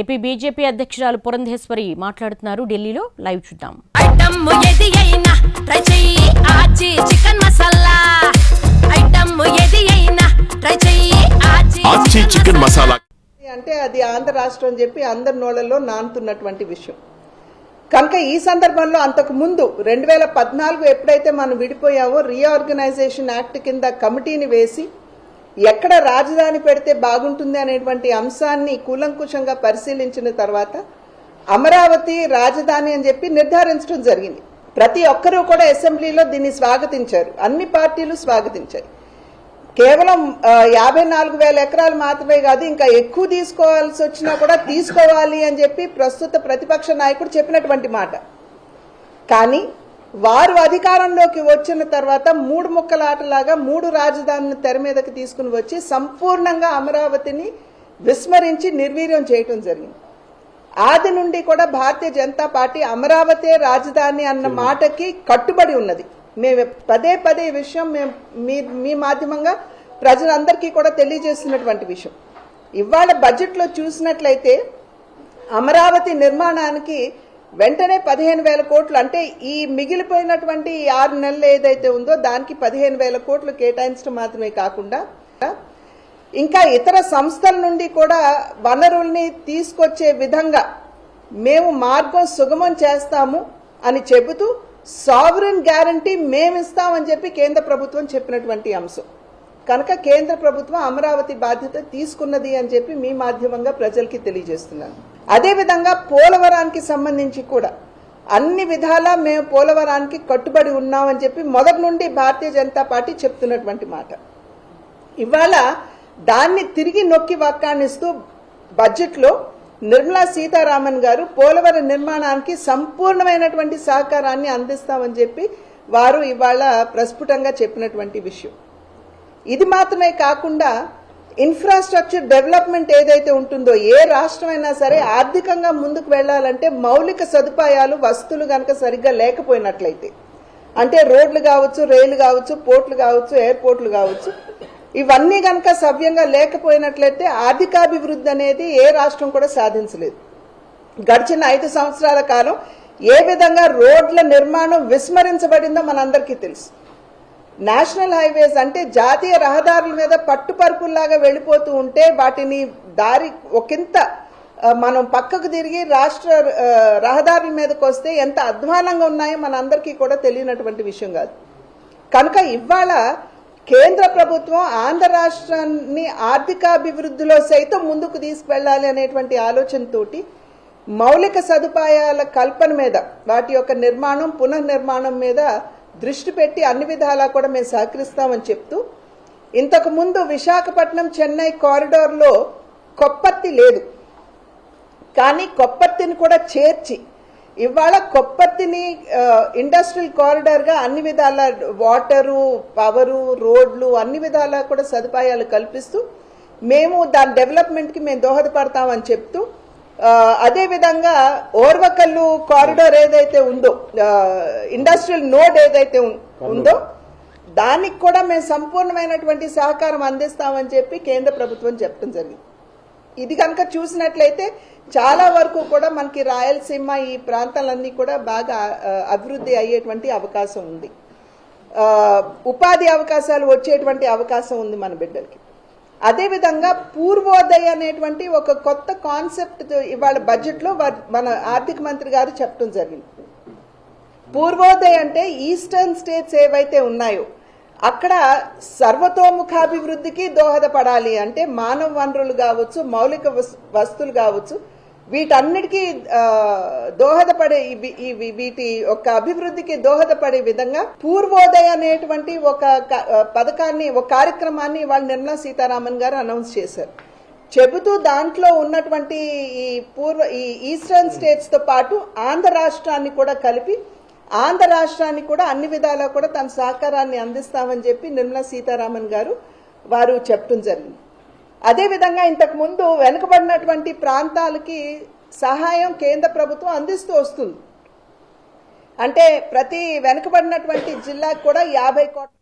AP BJP అధ్యక్షురాలు పురంధేశ్వరి మాట్లాడుతున్నారు. ఢిల్లీలో లైవ్ చూద్దాం. ఐటమ్ ఏది అయినా ట్రై చెయ్యి. ఆచి చికెన్ మసాలా. ఐటమ్ ఏది అయినా ట్రై చెయ్యి. ఆచి ఆచి చికెన్ మసాలా. అంటే అది ఆంధ్ర రాష్ట్రం అని చెప్పి అందరి నోళ్ళలో నానుతున్నటువంటి విషయం. కనుక ఈ సందర్భంలో అంతకు ముందు రెండు వేల పద్నాలుగు ఎప్పుడైతే మనం విడిపోయామో రీఆర్గనైజేషన్ యాక్ట్ కింద కమిటీని వేసి ఎక్కడ రాజధాని పెడితే బాగుంటుంది అనేటువంటి అంశాన్ని కూలంకుషంగా పరిశీలించిన తర్వాత అమరావతి రాజధాని అని చెప్పి నిర్ధారించడం జరిగింది. ప్రతి ఒక్కరూ కూడా అసెంబ్లీలో దీన్ని స్వాగతించారు. అన్ని పార్టీలు స్వాగతించాయి. కేవలం యాభై నాలుగు వేల ఎకరాలు మాత్రమే కాదు ఇంకా ఎక్కువ తీసుకోవాల్సి వచ్చినా కూడా తీసుకోవాలి అని చెప్పి ప్రస్తుత ప్రతిపక్ష నాయకుడు చెప్పినటువంటి మాట. కానీ వారు అధికారంలోకి వచ్చిన తర్వాత మూడు ముక్కలాటలాగా మూడు రాజధానిని తెర మీదకి తీసుకుని వచ్చి సంపూర్ణంగా అమరావతిని విస్మరించి నిర్వీర్యం చేయటం జరిగింది. ఆది నుండి కూడా భారతీయ జనతా పార్టీ అమరావతి రాజధాని అన్న మాటకి కట్టుబడి ఉన్నది. మేము పదే పదే విషయం మేము మీ మీ మాధ్యమంగా ప్రజలందరికీ కూడా తెలియజేస్తున్నటువంటి విషయం. ఇవాళ బడ్జెట్లో చూసినట్లయితే అమరావతి నిర్మాణానికి వెంటనే పదిహేను వేల కోట్లు అంటే ఈ మిగిలిపోయినటువంటి ఆరు నెలలు ఏదైతే ఉందో దానికి పదిహేను వేల కోట్లు కేటాయించడం మాత్రమే కాకుండా ఇంకా ఇతర సంస్థల నుండి కూడా వనరుల్ని తీసుకొచ్చే విధంగా మేము మార్గం సుగమం చేస్తాము అని చెబుతూ సావరన్ గ్యారంటీ మేము ఇస్తామని చెప్పి కేంద్ర ప్రభుత్వం చెప్పినటువంటి అంశం. కనుక కేంద్ర ప్రభుత్వం అమరావతి బాధ్యత తీసుకున్నది అని చెప్పి మీ మాధ్యమంగా ప్రజలకి తెలియజేస్తున్నాను. అదేవిధంగా పోలవరానికి సంబంధించి కూడా అన్ని విధాలా మేము పోలవరానికి కట్టుబడి ఉన్నామని చెప్పి మొదటి నుండి భారతీయ జనతా పార్టీ చెప్తున్నటువంటి మాట. ఇవాళ దాన్ని తిరిగి నొక్కి వక్కాణిస్తూ బడ్జెట్లో నిర్మలా సీతారామన్ గారు పోలవరం నిర్మాణానికి సంపూర్ణమైనటువంటి సహకారాన్ని అందిస్తామని చెప్పి వారు ఇవాళ ప్రస్ఫుటంగా చెప్పినటువంటి విషయం. ఇది మాత్రమే కాకుండా ఇన్ఫ్రాస్ట్రక్చర్ డెవలప్మెంట్ ఏదైతే ఉంటుందో ఏ రాష్ట్రమైనా సరే ఆర్థికంగా ముందుకు వెళ్ళాలంటే మౌలిక సదుపాయాలు వస్తువులు కనుక సరిగ్గా లేకపోయినట్లయితే అంటే రోడ్లు కావచ్చు రైలు కావచ్చు పోర్ట్లు కావచ్చు ఎయిర్పోర్ట్లు కావచ్చు ఇవన్నీ కనుక సవ్యంగా లేకపోయినట్లయితే ఆర్థికాభివృద్ధి అనేది ఏ రాష్ట్రం కూడా సాధించలేదు. గడిచిన ఐదు సంవత్సరాల కాలం ఏ విధంగా రోడ్ల నిర్మాణం విస్మరించబడిందో మనందరికీ తెలుసు. నేషనల్ హైవేస్ అంటే జాతీయ రహదారుల మీద పట్టుపరుపుల్లాగా వెళ్ళిపోతూ ఉంటే వాటిని దారి ఒకంత మనం పక్కకు తిరిగి రాష్ట్ర రహదారుల మీదకి వస్తే ఎంత అధ్వానంగా ఉన్నాయో మనందరికీ కూడా తెలియనటువంటి విషయం కాదు. కనుక ఇవాళ కేంద్ర ప్రభుత్వం ఆంధ్ర రాష్ట్రాన్ని ఆర్థికాభివృద్ధిలో సైతం ముందుకు తీసుకువెళ్ళాలి అనేటువంటి ఆలోచనతోటి మౌలిక సదుపాయాల కల్పన మీద వాటి యొక్క నిర్మాణం పునర్నిర్మాణం మీద దృష్టి పెట్టి అన్ని విధాలా కూడా మేము సహకరిస్తామని చెప్తూ ఇంతకుముందు విశాఖపట్నం చెన్నై కారిడార్లో కొప్పత్తి లేదు. కానీ కొప్పత్తిని కూడా చేర్చి ఇవాళ కొప్పత్తిని ఇండస్ట్రియల్ కారిడార్గా అన్ని విధాల వాటరు పవరు రోడ్లు అన్ని విధాలా కూడా సదుపాయాలు కల్పిస్తూ మేము దాని డెవలప్మెంట్కి మేము దోహదపడతామని చెప్తూ అదేవిధంగా ఓర్వకల్లు కారిడార్ ఏదైతే ఉందో ఇండస్ట్రియల్ నోడ్ ఏదైతే ఉందో దానికి కూడా మేము సంపూర్ణమైనటువంటి సహకారం అందిస్తామని చెప్పి కేంద్ర ప్రభుత్వం చెప్పడం జరిగింది. ఇది కనుక చూసినట్లయితే చాలా వరకు కూడా మనకి రాయలసీమ ఈ ప్రాంతాలన్నీ కూడా బాగా అభివృద్ధి అయ్యేటువంటి అవకాశం ఉంది. ఉపాధి అవకాశాలు వచ్చేటువంటి అవకాశం ఉంది మన బిడ్డలకి. అదేవిధంగా పూర్వోదయ అనేటువంటి ఒక కొత్త కాన్సెప్ట్ ఇవాళ బడ్జెట్లో మన ఆర్థిక మంత్రి గారు చెప్పడం జరిగింది. పూర్వోదయ అంటే ఈస్టర్న్ స్టేట్స్ ఏవైతే ఉన్నాయో అక్కడ సర్వతోముఖాభివృద్ధికి దోహదపడాలి అంటే మానవ వనరులు కావచ్చు మౌలిక వస్- వస్తువులు కావచ్చు వీటన్నిటికీ దోహదపడే వీటి యొక్క అభివృద్ధికి దోహదపడే విధంగా పూర్వోదయ అనేటువంటి ఒక పథకాన్ని ఒక కార్యక్రమాన్ని వాళ్ళు నిర్మలా సీతారామన్ గారు అనౌన్స్ చేశారు. చెబుతూ దాంట్లో ఉన్నటువంటి ఈ పూర్వ ఈ ఈస్టర్న్ స్టేట్స్తో పాటు ఆంధ్ర రాష్ట్రాన్ని కూడా కలిపి ఆంధ్ర రాష్ట్రానికి కూడా అన్ని విధాలా కూడా తన సహకారాన్ని అందిస్తామని చెప్పి నిర్మలా సీతారామన్ గారు వారు చెప్పడం జరిగింది. అదేవిధంగా ఇంతకు ముందు వెనుకబడినటువంటి ప్రాంతాలకి సహాయం కేంద్ర ప్రభుత్వం అందిస్తూ వస్తుంది. అంటే ప్రతి వెనుకబడినటువంటి జిల్లాకు కూడా యాభై కోట్ల